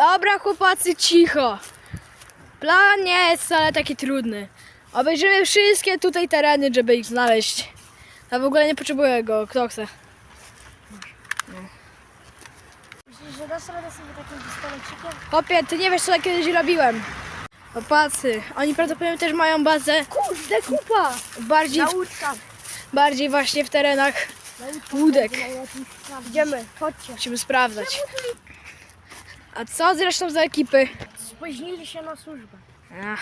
Dobra, chłopacy, cicho. Plan nie jest wcale taki trudny. Obejrzymy wszystkie tutaj tereny, żeby ich znaleźć. A w ogóle nie potrzebuję go. Kto chce? Myślisz, że dasz radę sobie takim pistolecikiem? Chłopie, ty nie wiesz, co ja kiedyś robiłem. Chłopacy, oni prawdopodobnie też mają bazę Kurde, kupa! bardziej, Nauczka. bardziej właśnie w terenach łódek. Idziemy, chodźcie. Musimy sprawdzać. A co zresztą za ekipy? Spóźnili się na służbę. Ach,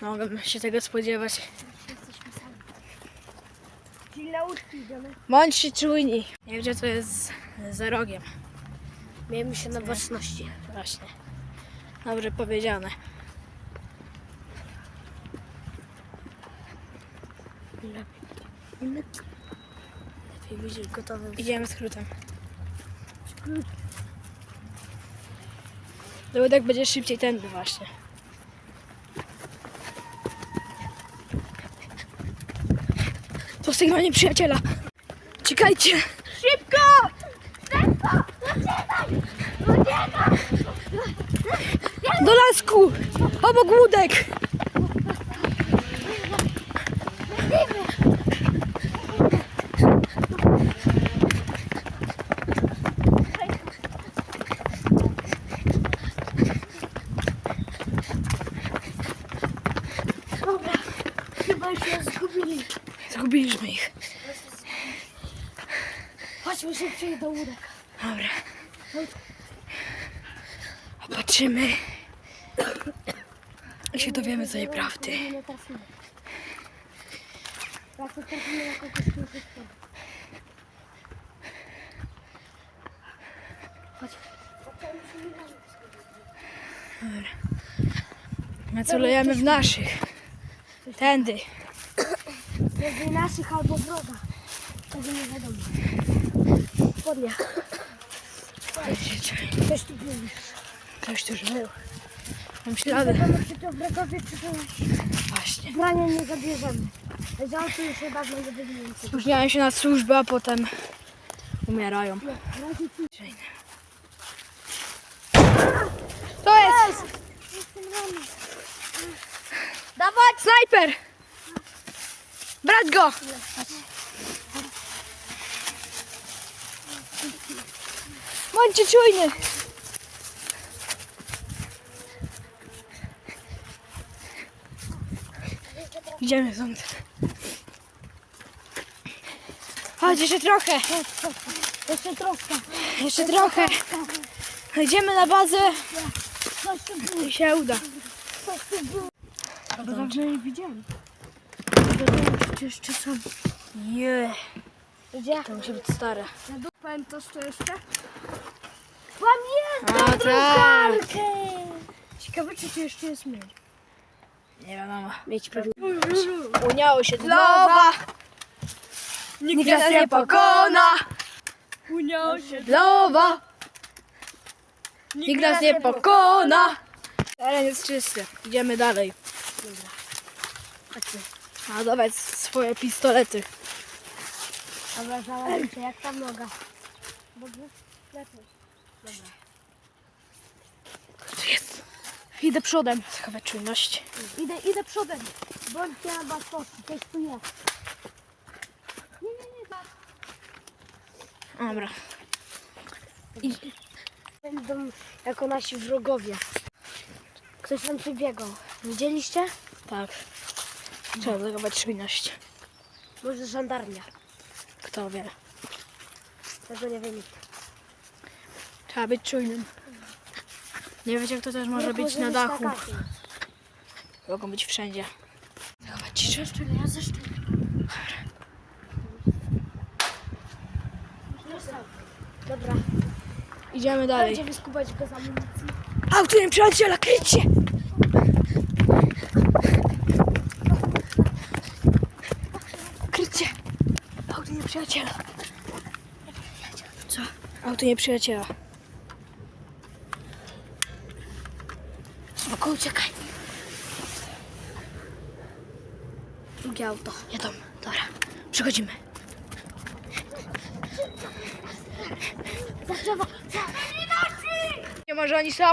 mogłem się tego spodziewać. Jesteśmy sami. Czyli idziemy. Bądźcie czujni. Nie wiem, gdzie to jest za rogiem. Miejmy się na baczności. Właśnie. Dobrze powiedziane. Lepiej być gotowym. Idziemy skrótem. Łódek będzie szybciej tędy właśnie. To sygnał nieprzyjaciela. Czekajcie! Szybko! Do lasku! Obok łódek! Dobra, chyba się zgubili. Zgubiliśmy ich. Chodźmy szybciej do łódek. Dobra. Opatrzymy. I się dowiemy całej prawdy. Nie trafimy. Jak to trafimy na kogoś, to już jest. Chodź. My celujemy w naszych. Tędy. Między naszych albo wroga. Tego nie wiadomo. Spodnia. Coś tu był. Ktoś tu już był. Mam ślady. Wiadomo, czy to wrogowie, czy to Właśnie. brania nie zabierzemy. Autu już się dawno nie wymienię. Spóźniają się na służbę, a potem umierają. To jest! Dawać! Snajper! Brać go! Bądźcie czujny! Idziemy stąd. Chodź, jeszcze trochę. Jeszcze troszkę. Jeszcze trochę. Idziemy na bazę i się uda. Dawno nie widziałem. To jeszcze są. Je, Gdzie? to musi być stare. Pamiętasz to jeszcze? Pamiętam! A tak. Ciekawe, czy to jeszcze jest mieć. Nie wiadomo. Mieć pewnie. Uniało się dlowa. Nikt nas nie pokona. Uniało się. Dlowa. Nikt nas nie pokona. Teren jest czysty. Idziemy dalej. Chodźmy. A dawać swoje pistolety. Dobra, założę się. Jak tam noga? Dobrze? Lepiej. Tu jest. Idę przodem. Zachować czujność. Idę, idę przodem. Bądźcie na baczności. Coś tu jest. Nie, nie, nie. tak. Dobra. Będą jako nasi wrogowie. Ktoś tam przybiegał. Widzieliście? Tak. Trzeba zachować czujność. Może żandarmia. Kto wie. Tego nie wiem. Trzeba być czujnym. Nie wiecie, jak to też może być na dachu. Mogą być wszędzie. Zachować ciszę. Zeszczeli, ja zeszczeli. Dobra, Idziemy dalej. będzie wyskubać go z amunicji. Nie przyjaciela, kryć się! Kryć się! Auto nieprzyjaciela. Co? Auto nieprzyjaciela. Spoko, uciekaj. Drugie auto. Jadą, dobra. Przechodzimy. Za drzewo! Nie ma że oni są?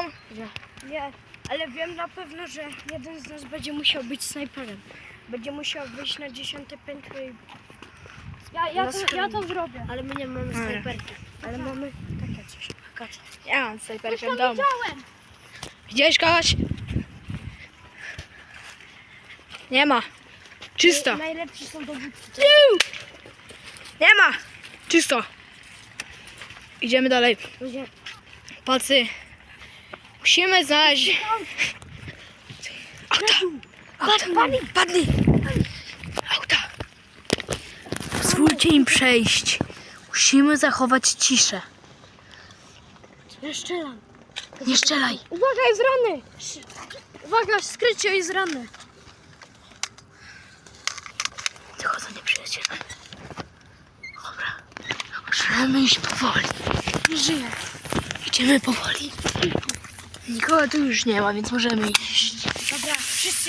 Nie, ale wiem na pewno, że jeden z nas będzie musiał być snajperem. Będzie musiał wyjść na dziesiąte piętro i... Ja, ja, to, ja to zrobię. Ale my nie mamy snajperki. Ale mamy takie coś. Kacze. Ja mam snajperkę w domu. widziałem! Widziałeś kogoś? Nie ma. Czysto. Najlepsi są dowódcy. Nie ma. Czysto. Idziemy dalej. Ludzie, Palcy. Musimy znaleźć... Auta. Auta. Padli. Auta. Pozwólcie im przejść. Musimy zachować ciszę. ja strzelam. Nie strzelaj. Uwaga, jest rany! Uwaga, skrycie jest rany. Wychodzą nieprzyjaciele. Dobra. Możemy iść powoli. Nie żyje. Idziemy powoli. Nikogo tu już nie ma, więc możemy iść. Dobra, wszyscy